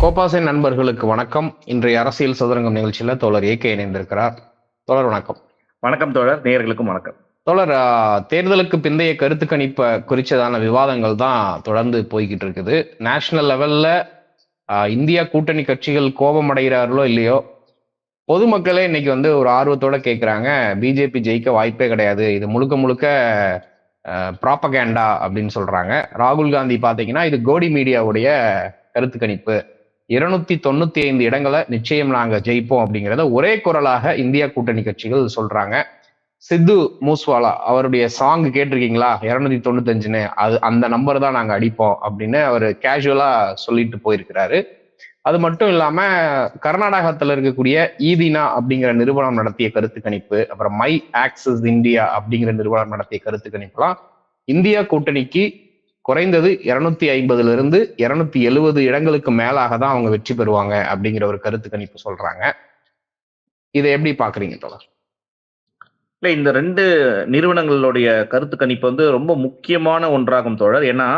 கோபாசை நண்பர்களுக்கு வணக்கம். இன்றைய அரசியல் சதுரங்கம் நிகழ்ச்சியில தோழர் ஏகே இணைந்திருக்கிறார். தோழர் வணக்கம். வணக்கம் தோழர். நேயர்களுக்கும் வணக்கம். தோழர் தேர்தலுக்கு பிந்தைய கருத்து கணிப்பை குறிச்சதான விவாதங்கள் தான் தொடர்ந்து போய்கிட்டு இருக்குது. நேஷனல் லெவல்ல இந்தியா கூட்டணி கட்சிகள் கோபம் அடைகிறார்களோ இல்லையோ? பொதுமக்களே இன்னைக்கு வந்து ஒரு ஆர்வத்தோட கேட்குறாங்க பிஜேபி ஜெயிக்க வாய்ப்பே கிடையாது. இது முழுக்க முழுக்க ப்ராப்பகேண்டா அப்படின்னு சொல்றாங்க. ராகுல் காந்தி பாத்தீங்கன்னா இது கோடி மீடியாவுடைய கருத்து கணிப்பு இருநூத்தி தொண்ணூத்தி ஐந்து இடங்களை நிச்சயம் நாங்க ஜெயிப்போம் அப்படிங்கிறத ஒரே குரலாக இந்தியா கூட்டணி கட்சிகள் சொல்றாங்க. சித்து மூஸ்வாலா அவருடைய சாங் கேட்டிருக்கீங்களா? இருநூத்தி தொண்ணூத்தஞ்சுன்னு அது அந்த நம்பர் தான் நாங்க அடிப்போம் அப்படின்னு அவர் கேஷுவலா சொல்லிட்டு போயிருக்கிறாரு. அது மட்டும் இல்லாம கர்நாடகத்துல இருக்கக்கூடிய ஈதினா அப்படிங்கிற நிறுவனம் நடத்திய கருத்து கணிப்பு அப்புறம் மை ஆக்சஸ் இந்தியா அப்படிங்கிற நிறுவனம் நடத்திய கருத்து கணிப்புலாம் இந்தியா கூட்டணிக்கு குறைந்தது இருநூத்தி ஐம்பதுல இருந்து இருநூத்தி எழுபது இடங்களுக்கு மேலாக தான் அவங்க வெற்றி பெறுவாங்க அப்படிங்கிற ஒரு கருத்து கணிப்பு சொல்றாங்க. இதை எப்படி பாக்குறீங்க தொடர் இல்ல இந்த ரெண்டு நிறுவனங்களுடைய கருத்து கணிப்பு வந்து ரொம்ப முக்கியமான ஒன்றாகும் தோழர் ஏன்னா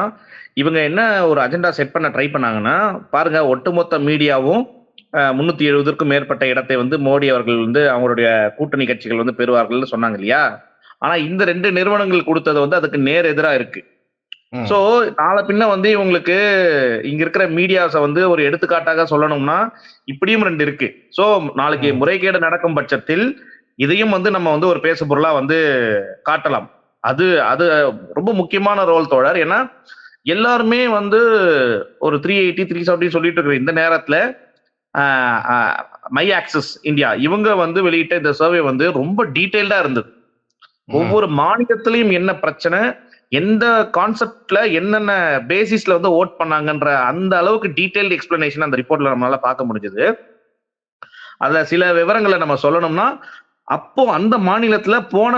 இவங்க என்ன ஒரு அஜெண்டா செட் பண்ண ட்ரை பண்ணாங்கன்னா பாருங்க ஒட்டுமொத்த மீடியாவும் முன்னூத்தி எழுபதற்கும் மேற்பட்ட இடத்தை வந்து மோடி அவர்கள் வந்து அவங்களுடைய கூட்டணி கட்சிகள் வந்து பெறுவார்கள்னு சொன்னாங்க இல்லையா ஆனா இந்த ரெண்டு நிறுவனங்கள் கொடுத்தது வந்து அதுக்கு நேர் எதிரா இருக்கு. சோ நாளை பின்ன வந்து இவங்களுக்கு இங்க இருக்கிற மீடியாஸை வந்து ஒரு எடுத்துக்காட்டாக சொல்லணும்னா இப்படியும் ரெண்டு இருக்கு சோ நாளைக்கு. முறைகேடு நடக்கும் பட்சத்தில் இதையும் வந்து நம்ம வந்து ஒரு பேசு பொருளா வந்து காட்டலாம். அது அது ரொம்ப முக்கியமான ரோல் தோழர். ஏன்னா எல்லாருமே வந்து ஒரு த்ரீ எயிட்டி த்ரீ செவன்டி சொல்லிட்டு இருக்கிற இந்த நேரத்துல மை ஆக்சஸ் இந்தியா இவங்க வந்து வெளியிட்ட இந்த சர்வே வந்து ரொம்ப டீட்டெயில்டா இருந்தது. ஒவ்வொரு மாநிலத்திலையும் என்ன பிரச்சனை எந்த கான்செப்ட்ல என்னென்ன பேசிஸ்ல வந்து ஓட் பண்ணாங்கன்ற அந்த அளவுக்கு டீடைல்டு எக்ஸ்பிளனேஷன் அந்த ரிப்போர்ட்ல நம்மளால பார்க்க முடிஞ்சது. அதுல சில விவரங்களை நம்ம சொல்லணும்னா அப்போ அந்த மாநிலத்துல போன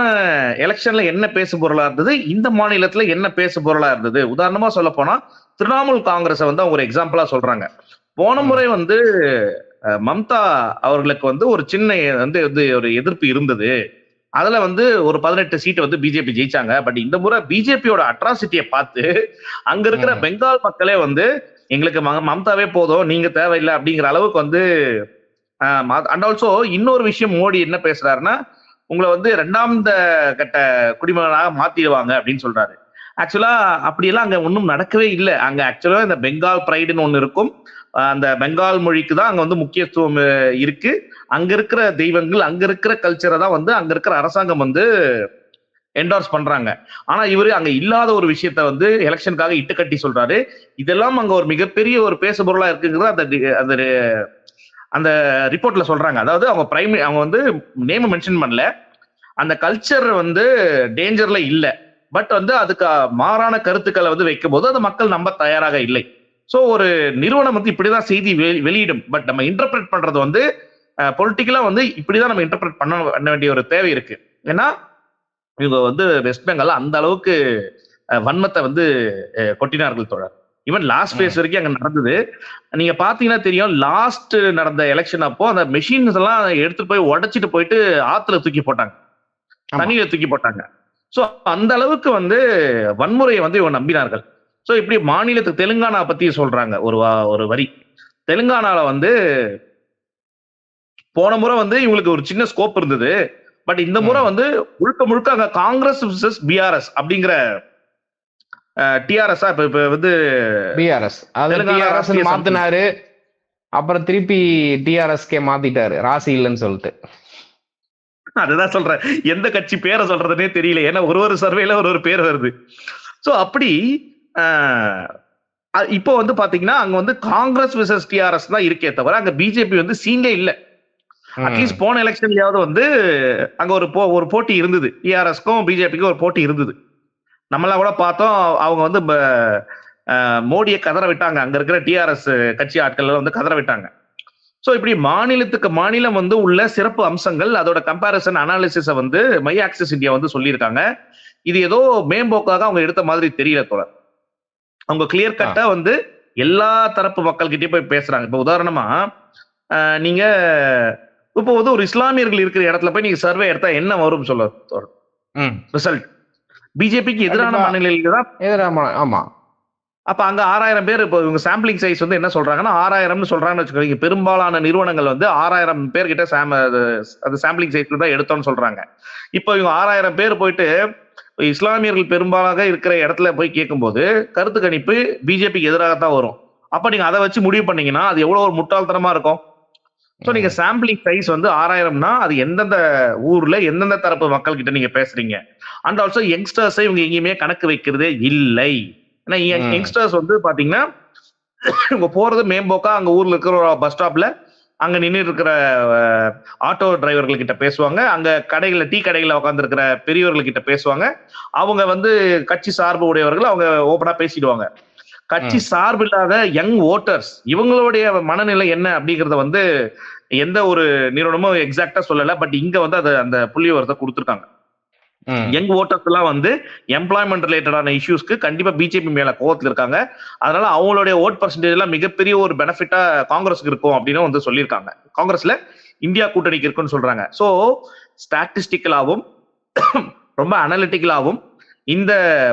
எலெக்ஷன்ல என்ன பேசு பொருளா இருந்தது? இந்த மாநிலத்துல என்ன பேசு பொருளா இருந்தது? உதாரணமா சொல்ல போனா திரிணாமுல் காங்கிரஸை வந்து அவங்க ஒரு எக்ஸாம்பிளா சொல்றாங்க. போன முறை வந்து மம்தா அவர்களுக்கு வந்து ஒரு சின்ன வந்து வந்து ஒரு எதிர்ப்பு இருந்தது. அதுல வந்து ஒரு பதினெட்டு சீட் வந்து பிஜேபி ஜெயிச்சாங்க. பட் இந்த முறை பிஜேபியோட அட்ராசிட்டியை பார்த்து அங்க இருக்கிற. பெங்கால் மக்களே வந்து எங்களுக்கு மம்தாவே போதும் நீங்க தேவையில்லை அப்படிங்கிற அளவுக்கு வந்து அண்ட் ஆல்சோ இன்னொரு விஷயம் மோடி என்ன பேசுறாருன்னா உங்களை வந்து ரெண்டாம் கட்ட குடிமகனாக மாத்திடுவாங்க அப்படின்னு சொல்றாரு. ஆக்சுவலா அப்படியெல்லாம் அங்க ஒன்றும் நடக்கவே இல்லை. அங்க ஆக்சுவலா இந்த பெங்கால் ப்ரைடுன்னு ஒன்று இருக்கும். அந்த பெங்கால் மொழிக்கு தான் அங்க வந்து முக்கியத்துவம் இருக்கு. அங்க இருக்கிற தெய்வங்கள் அங்க இருக்கிற கல்ச்சரை தான் வந்து அங்க இருக்கிற அரசாங்கம் வந்து என்டார்ஸ் பண்றாங்க. ஆனா இவரு அங்க இல்லாத ஒரு விஷயத்த வந்து எலெக்ஷனுக்காக இட்டு கட்டி சொல்றாரு. இதெல்லாம் அங்க ஒரு மிகப்பெரிய ஒரு பேசுபொருளா இருக்குங்கிறது அந்த அந்த அந்த ரிப்போர்ட்ல சொல்றாங்க. அதாவது அவங்க பிரைம் அவங்க வந்து நேம் மென்ஷன் பண்ணல. அந்த கல்ச்சர் வந்து டேஞ்சர்ல இல்லை. பட் வந்து அதுக்கு மாறான கருத்துக்களை வந்து வைக்கும் போது அது மக்கள் நம்ப தயாராக இல்லை. ஸோ ஒரு நிறுவனம் வந்து இப்படிதான் செய்தி வெளி- வெளியிடும். பட் நம்ம இன்டர்பிரட் பண்றது வந்து பொலிட்டிக்கலா வந்து இப்படிதான் நம்ம இன்டர்பிரட் பண்ண பண்ண வேண்டிய ஒரு தேவை இருக்கு. ஏன்னா இவங்க வந்து வெஸ்ட் பெங்கால் அந்த அளவுக்கு வன்மத்தை வந்து கொட்டினார்கள் தொடர் ஈவன் லாஸ்ட். ஃபேஸ் வரைக்கும் அங்க நடந்தது. நீங்க பாத்தீங்கன்னா தெரியும் லாஸ்ட் நடந்த எலெக்ஷன் அப்போ அந்த மெஷின்ஸ் எல்லாம் எடுத்துட்டு போய் உடைச்சிட்டு போயிட்டு ஆத்துல தூக்கி போட்டாங்க. தண்ணியில தூக்கி போட்டாங்க. சோ அந்த அளவுக்கு வந்து வன்முறையை வந்து இவங்க நம்பினார்கள். சோ இப்படி மாநிலத்துக்கு தெலுங்கானா பத்தி சொல்றாங்க ஒரு ஒரு வரி. தெலுங்கானால வந்து போன முறை வந்து இவங்களுக்கு ஒரு சின்ன ஸ்கோப் இருந்தது. பட் இந்த முறை வந்து முழுக்க முழுக்க அங்க காங்கிரஸ் பிஆர்எஸ் அப்படிங்கிற டிஆர்எஸ் இப்ப இப்ப வந்து பிஆர்எஸ் அது டிஆர்எஸ். மாத்தினாரு. அப்புறம் திருப்பி டிஆர்எஸ்கே மாத்திட்டாரு. ராசி இல்லைன்னு சொல்லிட்டு. அதுதான் சொல்றேன். எந்த கட்சி பேரை சொல்றதுனே தெரியல. ஏன்னா ஒரு ஒரு சர்வேல ஒரு ஒரு பேர் வருது. சோ அப்படி இப்போ வந்து பாத்தீங்கன்னா அங்க வந்து காங்கிரஸ் விசஸ் டிஆர்எஸ் தான் இருக்கே தவிர அங்க பிஜேபி வந்து சீனே இல்ல. அட்லீஸ்ட் போன எலெக்ஷன்லயாவது வந்து அங்க ஒரு போ ஒரு போட்டி இருந்தது. டிஆர்எஸ்க்கும் பிஜேபிக்கும் ஒரு போட்டி இருந்தது. நம்மளாம் கூட பார்த்தோம் அவங்க வந்து மோடியை கதற விட்டாங்க. அங்க இருக்கிற டிஆர்எஸ் கட்சி ஆட்கள் வந்து கதற விட்டாங்க. சோ இப்படி மாநிலத்துக்கு மாநிலம் வந்து உள்ள சிறப்பு அம்சங்கள் அதோட கம்பாரிசன் அனாலிசிஸ வந்து மை ஆக்சஸ் இந்தியா வந்து சொல்லியிருக்காங்க. இது ஏதோ மேம்போக்காக அவங்க எடுத்த மாதிரி தெரியல தோழர். அவங்க கிளியர் கட்டா வந்து எல்லா தரப்பு மக்கள்கிட்டயும் போய் பேசுறாங்க. இப்ப உதாரணமா நீங்க இப்போ வந்து ஒரு இஸ்லாமியர்கள் இருக்கிற இடத்துல போய் நீங்க சர்வே எடுத்தா என்ன வரும் சொல்ல ம். ரிசல்ட் பிஜேபிக்கு எதிரான. மாநிலங்களுக்கு தான் எதிராம ஆமா. அப்ப அங்க ஆறாயிரம் பேர் இப்போ இவங்க சாம்பிளிங் சைஸ் வந்து என்ன சொல்றாங்கன்னா ஆறாயிரம்னு சொல்றாங்கன்னு வச்சுக்கோங்க. பெரும்பாலான நிறுவனங்கள் வந்து ஆறாயிரம் பேர்கிட்ட சாம் அது சாம்பிளிங் சைஸ்ல தான் எடுத்தோம்னு சொல்றாங்க. இப்போ இவங்க ஆறாயிரம் பேர் போயிட்டு இஸ்லாமியர்கள் பெரும்பாலாக இருக்கிற இடத்துல போய் கேட்கும்போது கருத்து கணிப்பு பிஜேபிக்கு எதிராக தான் வரும். அப்ப நீங்க அதை வச்சு முடிவு பண்ணீங்கன்னா அது எவ்வளவு ஒரு முட்டாள்தனமா இருக்கும்? ஸோ நீங்க சாம்பிளிங் சைஸ் வந்து ஆறாயிரம்னா அது எந்தெந்த ஊர்ல எந்தெந்த தரப்பு மக்கள் கிட்ட நீங்க பேசுறீங்க? அண்ட் ஆல்சோ யங்ஸ்டர்ஸை இவங்க எங்கேயுமே கணக்கு வைக்கிறதே இல்லை. ஏன்னா. யங்ஸ்டர்ஸ் வந்து பாத்தீங்கன்னா இவங்க போறது மேம்போக்கா அங்க ஊர்ல இருக்கிற ஒரு பஸ் ஸ்டாப்ல அங்க நின்று இருக்கிற ஆட்டோ டிரைவர்கள் கிட்ட பேசுவாங்க. அங்க கடைகள்ல டீ கடைகள்ல உட்கார்ந்து இருக்கிற பெரியவர்கள் கிட்ட பேசுவாங்க. அவங்க வந்து கட்சி சார்பு உடையவர்கள் அவங்க ஓப்பனா பேசிடுவாங்க. கட்சி சார்பு இல்லாத யங் ஓட்டர்ஸ் இவங்களுடைய மனநிலை என்ன அப்படிங்கறத வந்து எந்த ஒரு நிறுவனமும் எக்ஸாக்டா சொல்லல. பட் இங்க வந்து அது அந்த புள்ளி விவரத்தை கொடுத்துருக்காங்க. யங் ஓட்டர்ஸ் எல்லாம் வந்து எம்ப்ளாய்மெண்ட் ரிலேட்டடான இஷ்யூஸ்க்கு கண்டிப்பா பிஜேபி மேல கோவத்துல இருக்காங்க. அதனால அவங்களுடைய ஓட் பர்சன்டேஜ் எல்லாம் மிகப்பெரிய ஒரு பெனிஃபிட்டா காங்கிரஸ்க்கு இருக்கும் அப்படின்னு வந்து சொல்லியிருக்காங்க. காங்கிரஸ்ல இந்தியா கூட்டணிக்கு இருக்குன்னு சொல்றாங்க. ஸோ ஸ்டாட்டிஸ்டிக்கலாவும் ரொம்ப அனலிட்டிக்கலாவும் இந்த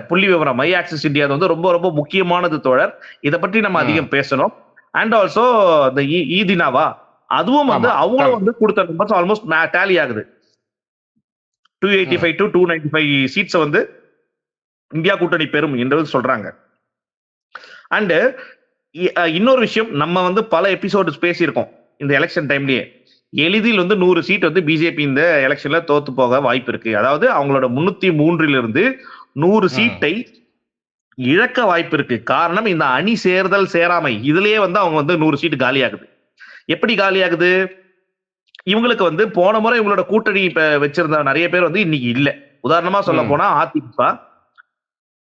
புள்ளி விவரம் மை ஆக்சிஸ் இந்தியா வந்து ரொம்ப ரொம்ப முக்கியமானது தோழர். இதை பற்றி நம்ம. அதிகம் பேசணும். அண்ட் ஆல்சோ இந்த ஈதினாவா அதுவும் வந்து அவங்களும். வந்து கொடுத்த நம்பர்ஸ் ஆல்மோஸ்ட் டேலி ஆகுது. Two eighty five to two ninety five சீட்ஸை வந்து இந்தியா கூட்டணி பெறும் என்று சொல்றாங்க. அண்டு இன்னொரு விஷயம் நம்ம வந்து பல எபிசோடு பேசியிருக்கோம் இந்த எலெக்ஷன் டைம்லயே எளிதில் வந்து நூறு சீட் வந்து பிஜேபி இந்த எலெக்ஷன்ல தோத்து போக வாய்ப்பு இருக்கு. அதாவது அவங்களோட முன்னூத்தி மூன்றிலிருந்து நூறு. சீட்டை இழக்க வாய்ப்பு இருக்கு காரணம் இந்த அணி சேர்தல் சேராமை. இதுலயே வந்து அவங்க வந்து நூறு சீட்டு காலியாகுது. எப்படி காலியாகுது? இவங்களுக்கு வந்து போன முறை இவங்களோட கூட்டணி இப்ப வச்சிருந்த நிறைய பேர் வந்து இன்னைக்கு இல்ல. உதாரணமா சொல்ல. போனா அதிமுக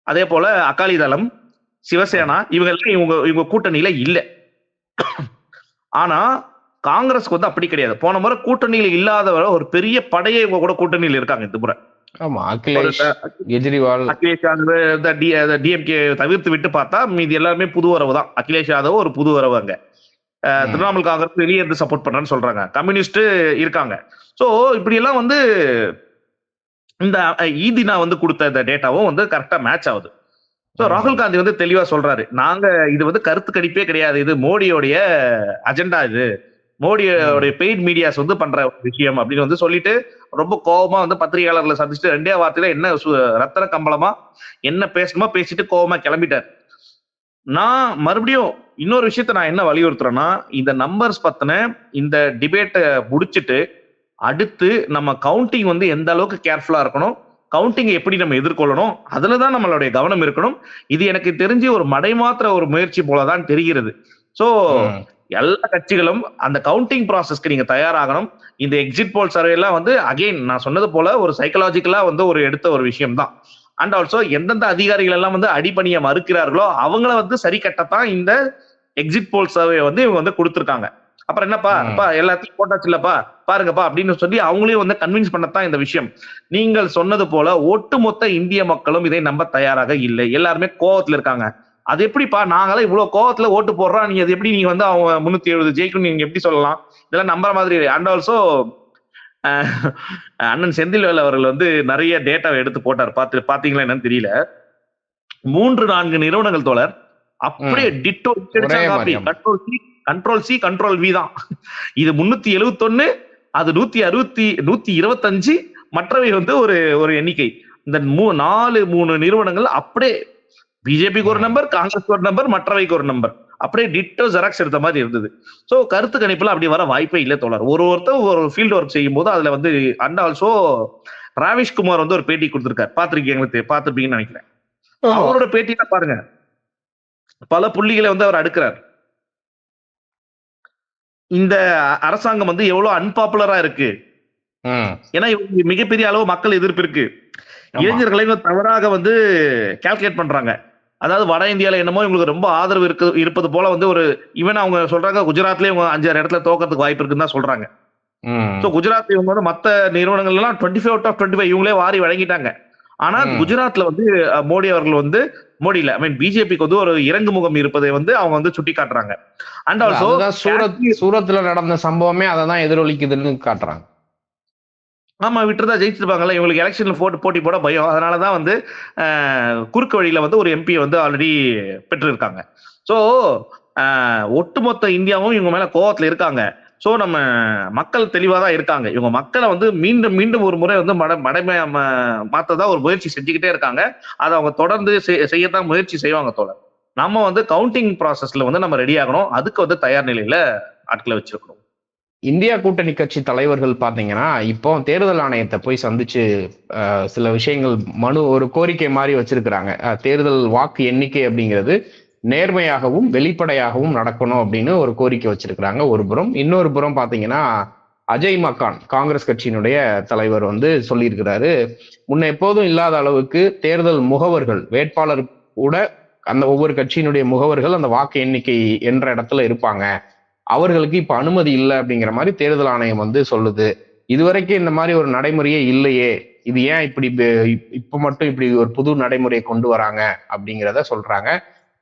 அதே போல அகாலி தளம் சிவசேனா இவங்க எல்லாம் இவங்க இவங்க கூட்டணியில இல்ல. ஆனா காங்கிரஸ்க்கு வந்து அப்படி கிடையாது. போன முறை கூட்டணியில இல்லாதவர ஒரு பெரிய படையே இவங்க கூட கூட்டணியில இருக்காங்க இந்த முறை. ஆமா அகிலேஷ் கெஜ்ரிவால். அகிலேஷ் யாதவ் டிஎம்கே தவிர்த்து விட்டு பார்த்தா மீதி எல்லாருமே புது வரவு தான். அகிலேஷ் யாதவ் ஒரு புது வரவு அங்க. திரிணாமுல் காங்கிரஸ் வெளியே இருந்து சப்போர்ட் பண்றேன்னு சொல்றாங்க. கம்யூனிஸ்ட் இருக்காங்க. சோ இப்படி எல்லாம் வந்து இந்த அஹ், ஈதினா வந்து கொடுத்த இந்த டேட்டாவும் வந்து கரெக்டா மேட்ச் ஆகுது. ம். ராகுல் காந்தி வந்து தெளிவா சொல்றாரு. நாங்க இது வந்து கருத்து கணிப்பே கிடையாது. இது மோடியோடைய அஜெண்டா இது. மோடியோடைய பெய்ட் மீடியாஸ் வந்து பண்ற விஷயம் அப்படின்னு வந்து சொல்லிட்டு ரொம்ப கோபமா வந்து பத்திரிகையாளர்களை சந்திச்சுட்டு ரெண்டே வார்த்தையில என்ன சு- ரத்தன கம்பளமா என்ன பேசணுமோ பேசிட்டு கோபமா கிளம்பிட்டார். நான் மறுபடியும் இன்னொரு விஷயத்த நான் என்ன வலியுறுத்துறேன்னா இந்த நம்பர்ஸ் பத்தின இந்த டிபேட்டை முடிச்சுட்டு அடுத்து நம்ம கவுண்டிங் வந்து எந்த அளவுக்கு கேர்ஃபுல்லா இருக்கணும் கவுண்டிங்கை எப்படி நம்ம எதிர்கொள்ளணும் அதுலதான் நம்மளுடைய கவனம் இருக்கணும். இது எனக்கு தெரிஞ்சு ஒரு மடைமாத்திர ஒரு முயற்சி போலதான் தெரிகிறது. ஸோ எல்லா கட்சிகளும் அந்த கவுண்டிங் ப்ராசஸ்க்கு நீங்க தயாராகணும். இந்த எக்ஸிட் போல் சர்வே எல்லாம் வந்து அகைன் நான் சொன்னது போல ஒரு சைக்கலாஜிக்கலா வந்து ஒரு எடுத்த ஒரு விஷயம் தான் அண்ட் ஆல்சோ எந்தெந்த அதிகாரிகள் எல்லாம் வந்து அடிப்பணிய மறுக்கிறார்களோ அவங்கள வந்து சரி கட்டத்தான் இந்த எக்ஸிட் போல் சர்வே வந்து இவங்க வந்து கொடுத்துருக்காங்க. அப்புறம் என்னப்பா. அப்பா எல்லாத்தையும் போட்டாச்சு இல்லப்பா பாருங்கப்பா அப்படின்னு சொல்லி அவங்களையும் வந்து கன்வின்ஸ் பண்ணத்தான் இந்த விஷயம். நீங்கள் சொன்னது போல ஒட்டுமொத்த இந்திய மக்களும் இதை நம்ப தயாராக இல்லை. எல்லாருமே கோவத்துல இருக்காங்க. அது எப்படிப்பா? நாங்களாம் இவ்வளவு கோவத்துல ஓட்டு போடுறோம். நீங்க அது எப்படி நீங்க வந்து அவங்க முன்னூத்தி எழுபது ஜெயிக்கும் நீங்க எப்படி சொல்லலாம்? இதெல்லாம் நம்புற மாதிரி அண்ட் ஆல்சோ அண்ணன் செந்தில்வேல் அவர்கள் வந்து நிறைய டேட்டாவை எடுத்து போட்டார். பார்த்து பாத்தீங்களா என்னன்னு தெரியல. மூன்று நான்கு நிறுவனங்கள் தோழர். அப்படியே ditto. Control C control C control V தான். இது முன்னூத்தி எழுபத்தொன்னு அது நூத்தி அறுபத்தி நூத்தி இருபத்தஞ்சு. மற்றவை வந்து ஒரு ஒரு எண்ணிக்கை. இந்த மூ நாலு மூணு நிறுவனங்கள் அப்படியே பிஜேபிக்கு ஒரு. நம்பர் காங்கிரஸ்க்கு ஒரு நம்பர் மற்றவைக்கு ஒரு நம்பர் அப்படியே டிட்டோ ஜெராக்ஸ் எடுத்த மாதிரி இருந்தது. சோ கருத்து கணிப்புல அப்படி வர வாய்ப்பே இல்லை தோழர். ஒரு ஒருத்தர் ஒரு ஃபீல்டு ஒர்க் செய்யும் போது அதுல வந்து அண்ட் ஆல்சோ ராவிஷ் குமார் வந்து ஒரு பேட்டி கொடுத்திருக்காரு. பாத்திருக்கீங்க பாத்திருப்பீங்கன்னு நினைக்கிறேன். அவரோட பேட்டியில பாருங்க. பல புள்ளிகளை வந்து அவர் அடுக்கிறார். இந்த அரசாங்கம் வந்து எவ்வளவு அன்பாப்புலரா இருக்கு. ஏன்னா இவங்க மிகப்பெரிய அளவு மக்கள் எதிர்ப்பு இருக்கு. ஆமா. இளைஞர்களை இவங்க தவறாக வந்து கால்குலேட் பண்றாங்க. அதாவது வட இந்தியால என்னமோ இவங்களுக்கு ரொம்ப ஆதரவு இருக்கு இருப்பது போல வந்து ஒரு ஈவன் அவங்க சொல்றாங்க குஜராத்லயே இவங்க அஞ்சாறு இடத்துல தோக்கறதுக்கு வாய்ப்பு இருக்குன்னு தான் சொல்றாங்க. ஸோ குஜராத் இவங்க வந்து மத்த நிறுவனங்கள் எல்லாம் twenty five out of twenty five இவங்களே வாரி வழங்கிட்டாங்க ஆனா. குஜராத்ல வந்து மோடி அவர்கள் வந்து மோடி இல்ல ஐ மீன் பிஜேபிக்கு வந்து ஒரு இறங்கு முகம் இருப்பதை வந்து அவங்க வந்து சுட்டி காட்டுறாங்க அண்ட் ஆல்சோ சூரத் சூரத்ல நடந்த சம்பவமே அதை தான் எதிரொலிக்குதுன்னு காட்டுறாங்க ஆமாம் விட்டுருந்தா ஜெயிச்சிருப்பாங்கல்ல. இவங்களுக்கு எலெக்ஷனில் போட்டு போட்டி போட பயம். அதனாலதான் வந்து குறுக்கு வழியில் வந்து ஒரு எம்பி வந்து ஆல்ரெடி பெற்றிருக்காங்க. ஸோ ஒட்டுமொத்த இந்தியாவும் இவங்க மேலே கோவத்தில் இருக்காங்க. ஸோ நம்ம மக்கள் தெளிவாக தான் இருக்காங்க. இவங்க மக்களை வந்து மீண்டும் மீண்டும் ஒரு முறை வந்து மட மடமை மாற்றதான் ஒரு முயற்சி செஞ்சுக்கிட்டே இருக்காங்க. அதை அவங்க தொடர்ந்து செய்யத்தான் முயற்சி செய்வாங்க தோழர். நம்ம வந்து கவுண்டிங் ப்ராசஸ்ல வந்து நம்ம ரெடி ஆகணும். அதுக்கு வந்து தயார் நிலையில ஆட்களை வச்சிருக்கணும். இந்தியா கூட்டணி கட்சி தலைவர்கள் பார்த்தீங்கன்னா இப்போ தேர்தல் ஆணையத்தை போய் சந்திச்சு சில விஷயங்கள் மனு ஒரு கோரிக்கை மாதிரி வச்சிருக்கிறாங்க. தேர்தல் வாக்கு எண்ணிக்கை அப்படிங்கிறது நேர்மையாகவும் வெளிப்படையாகவும் நடக்கணும் அப்படின்னு ஒரு கோரிக்கை வச்சிருக்கிறாங்க. ஒரு புறம். இன்னொரு புறம் பார்த்தீங்கன்னா அஜய் மக்கான் காங்கிரஸ் கட்சியினுடைய தலைவர் வந்து சொல்லியிருக்கிறாரு முன்ன எப்போதும் இல்லாத அளவுக்கு தேர்தல் முகவர்கள் வேட்பாளர் கூட அந்த ஒவ்வொரு கட்சியினுடைய முகவர்கள் அந்த வாக்கு எண்ணிக்கை என்ற இடத்துல இருப்பாங்க. அவர்களுக்கு இப்ப அனுமதி இல்லை அப்படிங்கிற மாதிரி தேர்தல் ஆணையம் வந்து சொல்லுது. இதுவரைக்கும் இந்த மாதிரி ஒரு நடைமுறையே இல்லையே. இது ஏன் இப்படி இப்ப மட்டும் இப்படி ஒரு புது நடைமுறையை கொண்டு வராங்க அப்படிங்கிறத சொல்றாங்க.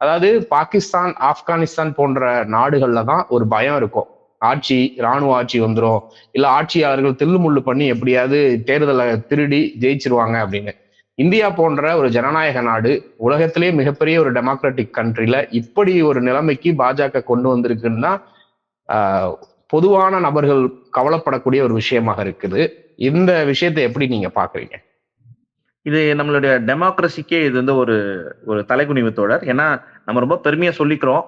அதாவது பாகிஸ்தான் ஆப்கானிஸ்தான் போன்ற நாடுகள்ல தான் ஒரு பயம் இருக்கும். ஆட்சி ராணுவ ஆட்சி வந்துடும் இல்ல ஆட்சியாளர்கள் தில்லுமுள்ளு பண்ணி எப்படியாவது தேர்தலை திருடி ஜெயிச்சிருவாங்க அப்படின்னு. இந்தியா போன்ற ஒரு ஜனநாயக நாடு உலகத்திலேயே மிகப்பெரிய ஒரு டெமோக்ராட்டிக் கண்ட்ரில இப்படி ஒரு நிலைமைக்கு பாஜக கொண்டு வந்திருக்குன்னா பொதுவான நபர்கள் கவலைப்படக்கூடிய ஒரு விஷயமாக இருக்குது. இந்த விஷயத்தை எப்படி நீங்க பாக்குறீங்க இது நம்மளுடைய டெமோக்ரஸிக்கே இது வந்து ஒரு ஒரு தலைகுனிவு தோழர். ஏன்னா நம்ம ரொம்ப பெருமையா சொல்லிக்கிறோம்.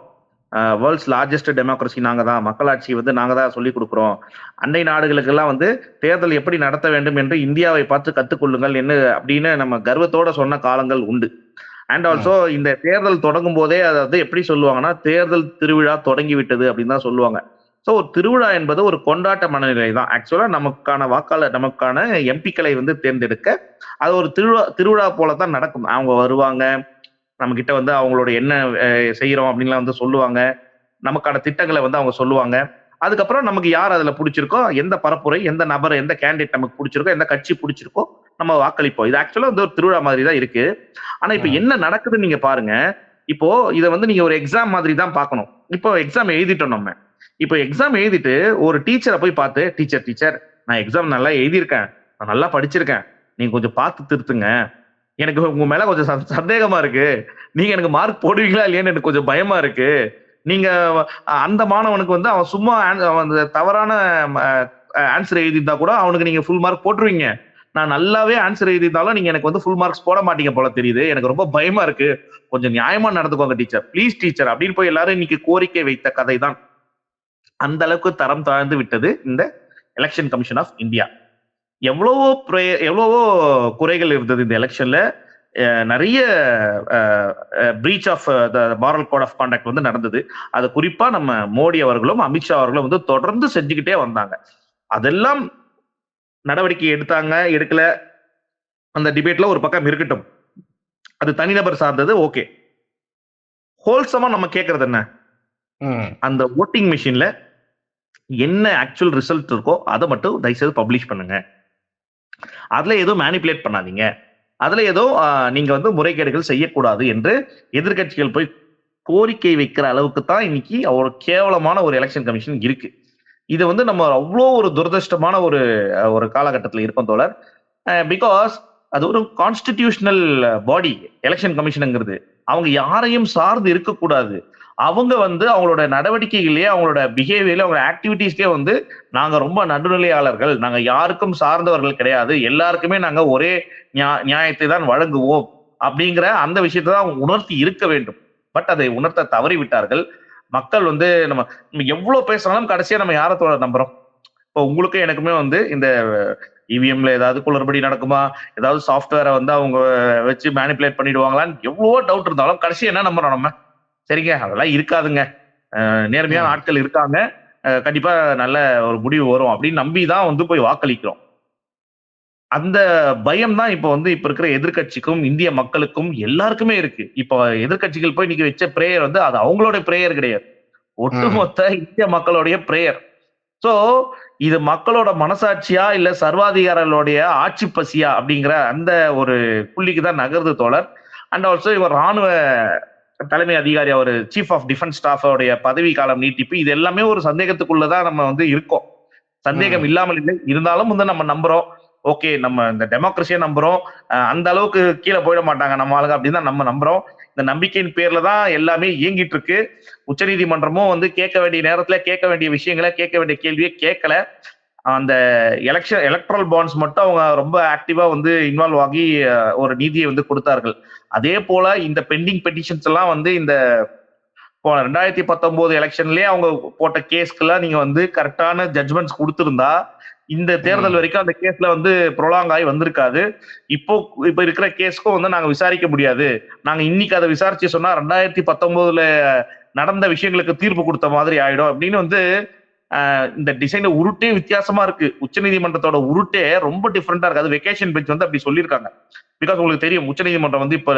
வேர்ல்ட்ஸ் லார்ஜஸ்ட் டெமோக்ரஸி நாங்க தான். மக்களாட்சி வந்து நாங்க தான் சொல்லி கொடுக்குறோம். அண்டை நாடுகளுக்கெல்லாம் வந்து தேர்தல் எப்படி நடத்த வேண்டும் என்று இந்தியாவை பார்த்து கத்துக்கொள்ளுங்கள் என்ன அப்படின்னு நம்ம கர்வத்தோட சொன்ன காலங்கள் உண்டு. அண்ட் ஆல்சோ இந்த தேர்தல் தொடங்கும் போதே அதை வந்து எப்படி சொல்லுவாங்கன்னா தேர்தல் திருவிழா தொடங்கி விட்டது அப்படின்னு தான் சொல்லுவாங்க. ஸோ ஒரு திருவிழா என்பது ஒரு கொண்டாட்ட மனநிலை தான் ஆக்சுவலா நமக்கான வாக்காளர் நமக்கான எம்பிக்களை வந்து தேர்ந்தெடுக்க அது ஒரு திருவிழா திருவிழா போல தான் நடக்கும். அவங்க வருவாங்க நம்ம கிட்ட வந்து அவங்களோட என்ன செய்யறோம் அப்படின்லாம் வந்து சொல்லுவாங்க. நமக்கான திட்டங்களை வந்து அவங்க சொல்லுவாங்க. அதுக்கப்புறம் நமக்கு யார் அதுல பிடிச்சிருக்கோ எந்த பரப்புரை எந்த நபர் எந்த கேண்டிடேட் நமக்கு பிடிச்சிருக்கோ எந்த கட்சி பிடிச்சிருக்கோ நம்ம வாக்களிப்போம். இது ஆக்சுவலா வந்து ஒரு திருவிழா மாதிரி தான் இருக்கு. ஆனா இப்ப. என்ன நடக்குதுன்னு நீங்க பாருங்க. இப்போ இதை வந்து நீங்க ஒரு எக்ஸாம் மாதிரி தான் பார்க்கணும். இப்போ எக்ஸாம் எழுதிட்டோம் நம்ம. இப்போ எக்ஸாம் எழுதிட்டு ஒரு டீச்சரை போய் பார்த்து டீச்சர் டீச்சர் நான் எக்ஸாம் நல்லா எழுதியிருக்கேன். நான் நல்லா படிச்சிருக்கேன். நீங்க கொஞ்சம் பார்த்து திருத்துங்க. எனக்கு உங்க மேல கொஞ்சம் சந்த- சந்தேகமா இருக்கு. நீங்க எனக்கு மார்க் போடுவீங்களா இல்லையான்னு எனக்கு கொஞ்சம் பயமா இருக்கு. நீங்க அந்த மாணவனுக்கு வந்து அவன் சும்மா தவறான ஆன்சர் எழுதியிருந்தா கூட அவனுக்கு நீங்க ஃபுல் மார்க் போட்டுருவீங்க. நான் நல்லாவே ஆன்சர் எழுதியிருந்தாலும் நீங்க எனக்கு வந்து ஃபுல் மார்க்ஸ் போட மாட்டீங்க போல தெரியுது. எனக்கு ரொம்ப பயமா இருக்கு. கொஞ்சம் நியாயமா நடந்துக்கோங்க டீச்சர் ப்ளீஸ் டீச்சர் அப்படின்னு போய் எல்லாரும் இன்னைக்கு கோரிக்கை வைத்த கதை தான் அந்த அளவுக்கு தரம் தாழ்ந்து விட்டது இந்த எலெக்ஷன் கமிஷன் ஆஃப் இந்தியா எவ்வளவோ எவ்வளவோ குறைகள் இருந்தது இந்த எலெக்ஷன்ல நிறைய breach of the moral code of contact வந்து நடந்தது. அது குறிப்பா நம்ம மோடி அவர்களும் அமித்ஷா அவர்களும் வந்து தொடர்ந்து செஞ்சுக்கிட்டே வந்தாங்க. அதெல்லாம் நடவடிக்கை எடுத்தாங்க எடுக்கல. அந்த டிபேட்ல ஒரு பக்கம் இருக்கட்டும். அது தனிநபர் சார்ந்தது ஓகே. ஹோல்சமா நம்ம கேட்கறது என்ன? அந்த ஓட்டிங் மிஷின்ல என்ன ஆக்சுவல் ரிசல்ட் இருக்கோ அதை மட்டும் தயவுசெய்து பப்ளிஷ் பண்ணுங்க. அதுல எதுவும் மேனிப்புலேட் பண்ணாதீங்க. அதுல ஏதோ நீங்க வந்து முறைகேடுகள் செய்யக்கூடாது என்று எதிர்க்கட்சிகள் போய் கோரிக்கை வைக்கிற அளவுக்கு தான் இன்னைக்கு ஒரு கேவலமான ஒரு எலெக்ஷன் கமிஷன் இருக்கு. இது வந்து நம்ம அவ்வளோ ஒரு துரதிருஷ்டமான ஒரு ஒரு காலகட்டத்தில் இருக்கும் தோழர். பிகாஸ் அது ஒரு கான்ஸ்டிடியூஷனல் பாடி எலெக்ஷன் கமிஷனுங்கிறது அவங்க யாரையும் சார்ந்து இருக்கக்கூடாது. அவங்க வந்து அவங்களோட நடவடிக்கைகளையே அவங்களோட பிஹேவியர்ல அவங்களோட ஆக்டிவிட்டீஸ்லயே வந்து நாங்க ரொம்ப நடுநிலையாளர்கள். நாங்க யாருக்கும் சார்ந்தவர்கள் கிடையாது. எல்லாருக்குமே நாங்க ஒரே நியா- நியாயத்தை தான் வழங்குவோம். அப்படிங்கிற அந்த விஷயத்தை தான் அவங்க உணர்த்தி இருக்க வேண்டும். பட் அதை உணர்த்த தவறிவிட்டார்கள். மக்கள் வந்து நம்ம நம்ம எவ்வளவு பேசினாலும் கடைசியா நம்ம யாரை நம்புறோம்? இப்போ உங்களுக்கும் எனக்குமே வந்து இந்த இவிஎம்ல ஏதாவது குளறுபடி நடக்குமா? ஏதாவது சாஃப்ட்வேரை வந்து அவங்க வச்சு மேனிப்புலேட் பண்ணிடுவாங்களான்னு எவ்வளவோ டவுட் இருந்தாலும் கடைசி என்ன நம்புறோம் நம்ம? சரிங்க அதெல்லாம் இருக்காதுங்க. நேர்மையான. ஆட்கள் இருக்காங்க. கண்டிப்பா நல்ல ஒரு முடிவு வரும் அப்படின்னு நம்பி தான் வந்து போய் வாக்களிக்கிறோம். அந்த பயம் தான் இப்போ வந்து இப்ப இருக்கிற எதிர்க்கட்சிக்கும் இந்திய மக்களுக்கும் எல்லாருக்குமே இருக்கு. இப்போ எதிர்க்கட்சிகள் போய் இன்னைக்கு வச்ச பிரேயர் வந்து அது அவங்களோட பிரேயர் கிடையாது. ஒட்டுமொத்த இந்திய மக்களுடைய பிரேயர் சோ இது மக்களோட மனசாட்சியா இல்ல சர்வாதிகாரிகளுடைய ஆட்சி பசியா அப்படிங்கிற அந்த ஒரு புள்ளிக்கு தான் நகருது தோழர். அண்ட் ஆல்சோ இவர் ராணுவ தலைமை அதிகாரி அவர் சீஃப் ஆஃப் டிஃபென்ஸ் ஸ்டாஃபோடைய பதவி காலம் நீட்டிப்பு இது எல்லாமே ஒரு சந்தேகத்துக்குள்ளதான் நம்ம வந்து இருக்கோம். சந்தேகம் இல்லாமல் இல்லை. இருந்தாலும் வந்து நம்ம நம்புறோம். ஓகே நம்ம இந்த டெமோக்ரஸியை நம்புறோம். அந்த அளவுக்கு கீழே போயிட மாட்டாங்க நம்ம ஆளுங்க அப்படின்னு தான் நம்ம நம்புறோம். இந்த நம்பிக்கையின் பேர்ல தான் எல்லாமே இயங்கிட்டு இருக்கு. உச்சநீதிமன்றமும் வந்து கேட்க வேண்டிய நேரத்துல கேட்க வேண்டிய விஷயங்களை கேட்க வேண்டிய கேள்வியை கேட்கல. அந்த எலெக்ஷன் எலக்ட்ரல் பாண்ட்ஸ் மட்டும் அவங்க ரொம்ப ஆக்டிவா வந்து இன்வால்வ் ஆகி ஒரு நீதியை வந்து கொடுத்தார்கள். அதே போல இந்த பெண்டிங் பெட்டிஷன்ஸ் எல்லாம் வந்து இந்த ரெண்டாயிரத்தி பத்தொன்பது எலெக்ஷன்லயே அவங்க போட்ட கேஸ்க்கெல்லாம் நீங்க வந்து கரெக்டான ஜட்மெண்ட்ஸ் கொடுத்திருந்தா இந்த தேர்தல் வரைக்கும் அந்த கேஸ்ல வந்து ப்ரொலாங் ஆகி வந்திருக்காது. இப்போ இப்ப இருக்கிற கேஸ்க்கும் வந்து நாங்க விசாரிக்க முடியாது. நாங்க இன்னைக்கு அதை விசாரிச்சு சொன்னா ரெண்டாயிரத்தி பத்தொன்பதுல நடந்த விஷயங்களுக்கு தீர்ப்பு கொடுத்த மாதிரி ஆயிடும் அப்படின்னு வந்து இந்த டிசைன் உருட்டே வித்தியாசமா இருக்கு. உச்சநீதிமன்றத்தோட உருட்டே ரொம்ப டிஃப்ரெண்டா இருக்கு. அது வெக்கேஷன் பெஞ்ச் வந்து அப்படி சொல்லியிருக்காங்க. பிகாஸ் உங்களுக்கு தெரியும் உச்சநீதிமன்றம் வந்து இப்ப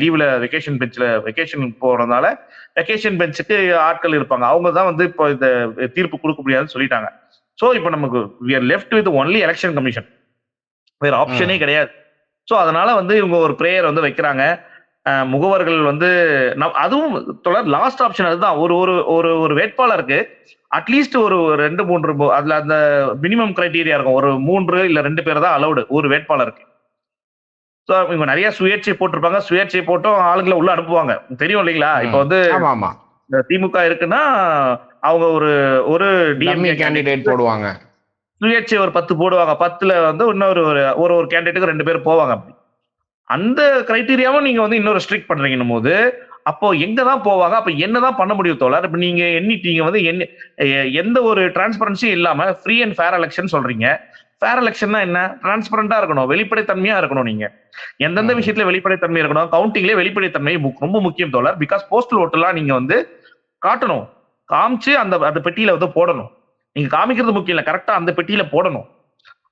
லீவ்ல வெக்கேஷன் பெஞ்ச்ல வெக்கேஷன் போறதுனால வெக்கேஷன் பெஞ்சுக்கு ஆட்கள் இருப்பாங்க. அவங்க தான் வந்து இப்போ இந்த தீர்ப்பு கொடுக்க முடியாதுன்னு சொல்லிட்டாங்க. ஸோ இப்போ நமக்கு we are left with only election commission வேற ஆப்ஷனே கிடையாது. ஸோ அதனால வந்து இவங்க ஒரு ப்ரேயர் வந்து வைக்கிறாங்க. முகவர்கள் வந்து அதுவும் தொடர் லாஸ்ட் ஆப்ஷன் அதுதான். ஒரு ஒரு ஒரு ஒரு வேட்பாளருக்கு அட்லீஸ்ட் ஒரு ரெண்டு மூன்று அதுல அந்த மினிமம் கிரைட்டீரியா இருக்கும். ஒரு மூன்று இல்ல ரெண்டு பேர் தான் அலௌடு ஒரு வேட்பாளருக்கு. ஸோ இவங்க நிறைய சுயேட்சை போட்டிருப்பாங்க. சுயேட்சை போட்டும் ஆளுங்களை உள்ள அனுப்புவாங்க. தெரியும் இல்லைங்களா? இப்போ வந்து ஆமா ஆமா. இந்த திமுக இருக்குன்னா அவங்க ஒரு ஒரு டிஎம்கே கேண்டிடேட் போடுவாங்க. சுயேட்சை ஒரு பத்து போடுவாங்க. பத்துல வந்து இன்னொரு ஒரு ஒரு ஒரு கேண்டிடேட்டுக்கு ரெண்டு பேர் போவாங்க. அப்படி அந்த கிரைட்டீரியாவும் நீங்க வந்து இன்னொரு ஸ்ட்ரிக்ட் பண்றீங்கன்னும் போது அப்போ எங்க தான் போவாங்க? அப்ப என்னதான் பண்ண முடியும் தோழர்? இப்ப நீங்க எண்ணிட்டீங்க வந்து என்ன எந்த ஒரு டிரான்ஸ்பரன்சியும் இல்லாம ஃப்ரீ அண்ட் ஃபேர் எலெக்ஷன் சொல்றீங்க. ஃபேர் எலெக்ஷன்னா என்ன? டிரான்ஸ்பரண்டா இருக்கணும். வெளிப்படைத்தன்மையா இருக்கணும் நீங்க. எந்தெந்த. விஷயத்துல வெளிப்படைத்தன்மை இருக்கணும்? கவுண்டிங்லேயே வெளிப்படைத்தன்மை ரொம்ப முக்கியம் தோழர். பிகாஸ் போஸ்டல் ஓட்டெல்லாம் நீங்க வந்து காட்டணும். காமிச்சு அந்த அந்த பெட்டியில வந்து போடணும். நீங்க காமிக்கிறது முக்கியம் இல்லை. கரெக்டா அந்த பெட்டியில போடணும்.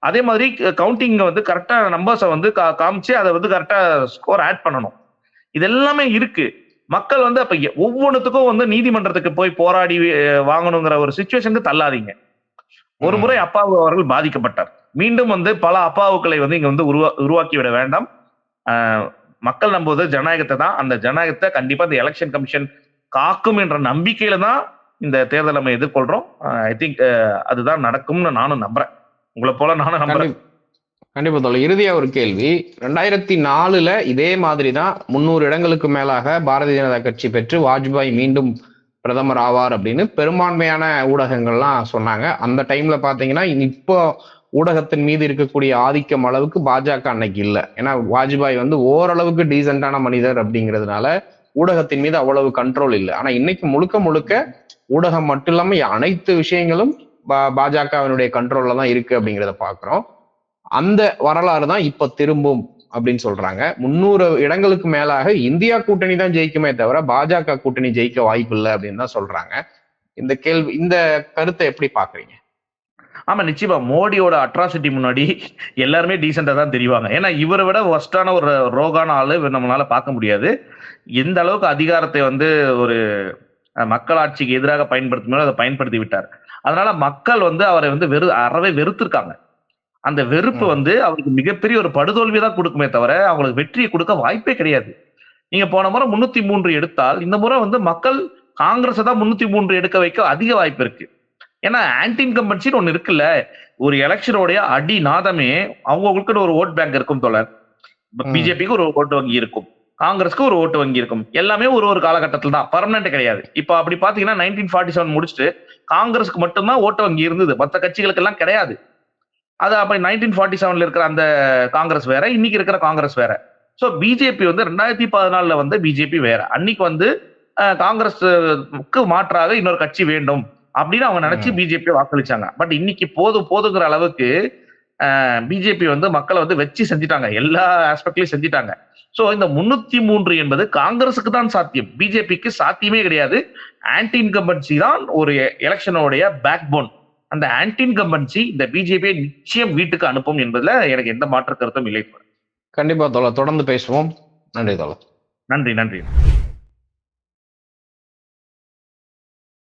அதே மாதிரி கவுண்டிங் வந்து கரெக்டா நம்பர்ஸை வந்து கா- காமிச்சு அதை வந்து கரெக்டா ஸ்கோர் ஆட் பண்ணணும். இது எல்லாமே இருக்கு. மக்கள் வந்து அப்ப ஒவ்வொன்றுத்துக்கும் வந்து நீதிமன்றத்துக்கு போய் போராடி வாங்கணுங்கிற ஒரு சுச்சுவேஷனுக்கு தள்ளாதீங்க. ஒரு. முறை அப்பாவு அவர்கள் பாதிக்கப்பட்டார். மீண்டும் வந்து பல அப்பாவுக்களை வந்து இங்க வந்து உருவா உருவாக்கி விட வேண்டாம். மக்கள் நம்புவது ஜனநாயகத்தை தான். அந்த ஜனநாயகத்தை கண்டிப்பா இந்த எலெக்ஷன் கமிஷன் காக்கும் என்ற நம்பிக்கையில தான் இந்த தேர்தலை நம்ம எதிர்கொள்றோம். ஐ திங்க் அதுதான் நடக்கும்னு நானும் நம்புறேன். உங்களை போல நானும் நம்புறேன். கண்டிப்பா கண்டிப்பா இறுதியா ஒரு கேள்வி. ரெண்டாயிரத்தி நாலுல இதே மாதிரி தான் முன்னூறு இடங்களுக்கு மேலாக பாரதிய ஜனதா கட்சி பெற்று வாஜ்பாய் மீண்டும் பிரதமர் ஆவார் அப்படின்னு பெரும்பான்மையான ஊடகங்கள்லாம் சொன்னாங்க. அந்த டைம்ல பாத்தீங்கன்னா இப்போ ஊடகத்தின் மீது இருக்கக்கூடிய ஆதிக்கம் அளவுக்கு பாஜக அன்னைக்கு இல்லை. ஏன்னா வாஜ்பாய் வந்து ஓரளவுக்கு டீசென்டான மனிதர் அப்படிங்கிறதுனால ஊடகத்தின் மீது அவ்வளவு கண்ட்ரோல் இல்லை. ஆனா இன்னைக்கு முழுக்க முழுக்க ஊடகம் மட்டும் இல்லாம அனைத்து விஷயங்களும் பாஜகவினுடைய கண்ட்ரோல்ல தான் இருக்கு அப்படிங்கிறத பாக்குறோம். அந்த வரலாறு தான் இப்ப திரும்பும் அப்படின்னு சொல்றாங்க. முன்னூறு இடங்களுக்கு மேலாக இந்தியா கூட்டணி தான் ஜெயிக்குமே தவிர பாஜக கூட்டணி ஜெயிக்க வாய்ப்பு இல்லை அப்படின்னு தான் சொல்றாங்க. இந்த கேள்வி இந்த கருத்தை எப்படி பாக்குறீங்க? ஆமா நிச்சயமா. மோடியோட அட்ராசிட்டி முன்னாடி எல்லாருமே டீசெண்டா தான் தெரிவாங்க. ஏன்னா இவரை விட ஒஸ்டான ஒரு ரோகான ஆளு நம்மளால பார்க்க முடியாது. எந்த அளவுக்கு அதிகாரத்தை வந்து ஒரு மக்களாட்சிக்கு எதிராக பயன்படுத்தும் அதை பயன்படுத்தி விட்டார். அதனால மக்கள் வந்து அவரை வந்து வெறு அறவே வெறுத்திருக்காங்க. அந்த வெறுப்பு. வந்து அவருக்கு மிகப்பெரிய ஒரு படுதோல்வி தான் கொடுக்குமே தவிர அவங்களுக்கு வெற்றியை கொடுக்க வாய்ப்பே கிடையாது. நீங்க போன முறை முன்னூத்தி மூன்று எடுத்தால் இந்த முறை வந்து மக்கள் காங்கிரஸ் தான் முன்னூத்தி மூன்று எடுக்க வைக்க அதிக வாய்ப்பு இருக்கு. ஏன்னா ஆன்டி இன்கம்பன்சின்னு ஒண்ணு இருக்குல்ல ஒரு எலெக்ஷனோடைய அடி நாதமே அவங்களுக்குன்னு ஒரு ஓட் பேங்க் இருக்கும் தோழர். ம். பிஜேபிக்கு ஒரு ஓட்டு வங்கி இருக்கும். காங்கிரஸ்க்கு ஒரு ஓட்டு வங்கி இருக்கும் எல்லாமே ஒரு ஒரு காலகட்டத்தில் தான். பர்மனன்ட் கிடையாது. இப்போ அப்படி பாத்தீங்கன்னா நைன்டீன் ஃபார்ட்டி செவன் முடிச்சுட்டு காங்கிரஸ்க்கு மட்டும்தான் ஓட்டு வங்கி இருந்தது. மற்ற கட்சிகளுக்கு எல்லாம் கிடையாது. அது அப்ப நைன்டீன் ஃபார்ட்டி செவன்ல இருக்கிற அந்த காங்கிரஸ் வேற இன்னைக்கு இருக்கிற காங்கிரஸ் வேற. சோ பிஜேபி வந்து ரெண்டாயிரத்தி பதினாலுல வந்து பிஜேபி வேற. அன்னைக்கு வந்து காங்கிரஸுக்கு மாற்றாக இன்னொரு கட்சி வேண்டும் அப்படின்னு அவங்க நினைச்சு. பிஜேபி வாக்களிச்சாங்க. பட் இன்னைக்கு போதும் போதுங்கிற அளவுக்கு பிஜேபி வந்து மக்களை வந்து வச்சு செஞ்சுட்டாங்க. எல்லா ஆஸ்பெக்ட்லயும் செஞ்சுட்டாங்க. சோ இந்த முன்னூத்தி மூன்று என்பது காங்கிரஸுக்கு தான் சாத்தியம். பிஜேபிக்கு சாத்தியமே கிடையாது. ஆன்டி இன்கம்பன்சி தான் ஒரு எலெக்ஷனோடைய பேக் போன் அந்த ஆன்டி இன்கம்பன்சி இந்த பிஜேபியை நிச்சயம் வீட்டுக்கு அனுப்பும் என்பதுல எனக்கு எந்த மாற்று கருத்தும் இல்லை. கண்டிப்பா தோழர். தொடர்ந்து பேசுவோம். நன்றி தோழர். நன்றி நன்றி.